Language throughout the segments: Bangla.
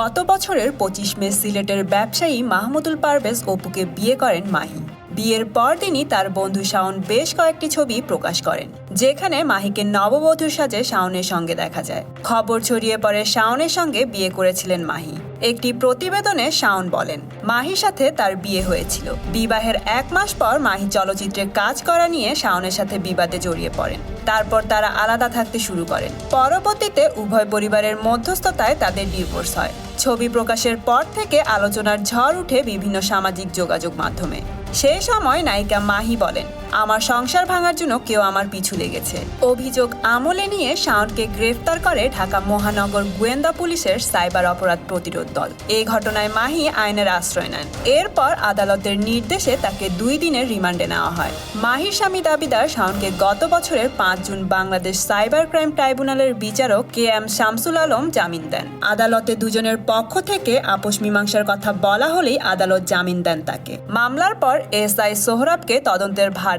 গত বছরের পঁচিশ মে সিলেটের ব্যবসায়ী মাহমুদুল পারভেজ অপুকে বিয়ে করেন মাহি। বিয়ের পর তিনি তার বন্ধু শাওন বেশ কয়েকটি ছবি প্রকাশ করেন, যেখানে মাহিকে নববধূর সাজে শাওনের সঙ্গে দেখা যায়। খবর ছড়িয়ে পড়ে শাওনের সঙ্গে বিয়ে করেছিলেন মাহি। একটি প্রতিবেদনে শাওন বলেন মাহির সাথে তার বিয়ে হয়েছিল। বিবাহের এক মাস পর মাহি চলচ্চিত্রে কাজ করা নিয়ে শাওনের সাথে বিবাদে জড়িয়ে পড়েন। তারপর তারা আলাদা থাকতে শুরু করেন। পরবর্তীতে উভয় পরিবারের মধ্যস্থতায় তাদের ডিভোর্স হয়। ছবি প্রকাশের পর থেকে আলোচনার ঝড় উঠে বিভিন্ন সামাজিক যোগাযোগ মাধ্যমে। সেই সময় নায়িকা মাহি বলেন আমার সংসার ভাঙার জন্য কেউ আমার পিছু লেগেছে। অভিযোগ আমলে নিয়ে শাওনকে গ্রেফতার করে ঢাকা মহানগর গোয়েন্দা পুলিশের সাইবার অপরাধ প্রতিরোধ দল। এই ঘটনায় মাহি আইনের আশ্রয় নেন। এরপর আদালতের নির্দেশে তাকে দুই দিনের রিমান্ডে নেওয়া হয়। মাহির স্বামী দাবিদার শাওনকে গত বছরের পাঁচ জুন বাংলাদেশ সাইবার ক্রাইম ট্রাইব্যুনালের বিচারক কে এম শামসুল আলম জামিন দেন। আদালতে দুজনের পক্ষ থেকে আপোষ মীমাংসার কথা বলা হলেই আদালত জামিন দেন তাকে। মামলার পর এস আই সোহরাবকে তদন্তের ভার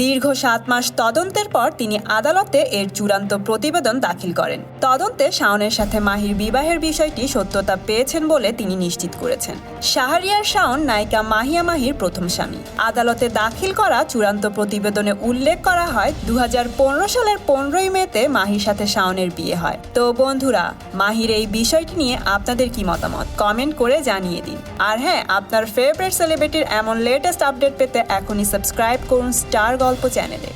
দীর্ঘ সাত মাস তদন্তের পর তিনি আদালতে এর চূড়ান্ত প্রতিবেদন দাখিল করেন। তদন্তে শাওনের সাথে মাহির বিবাহের বিষয়টি সত্যতা পেয়েছেন বলে তিনি নিশ্চিত করেছেন। শাহরিয়ার শাওন নায়িকা মাহিয়া মাহির প্রথম স্বামী। আদালতে দাখিল করা চূড়ান্ত প্রতিবেদনে উল্লেখ করা হয় দু হাজার পনেরো সালের পনেরোই মেতে মাহির সাথে শাওনের বিয়ে হয়। তো বন্ধুরা, মাহির এই বিষয়টি নিয়ে আপনাদের কি মতামত? কমেন্ট করে জানিয়ে দিন। আর হ্যাঁ আপনার ফেভারিট সেলিব্রিটির এমন লেটেস্ট আপডেট পেতে এখনই সাবস্ক্রাইব করুন স্টার গল্প চ্যানেলে।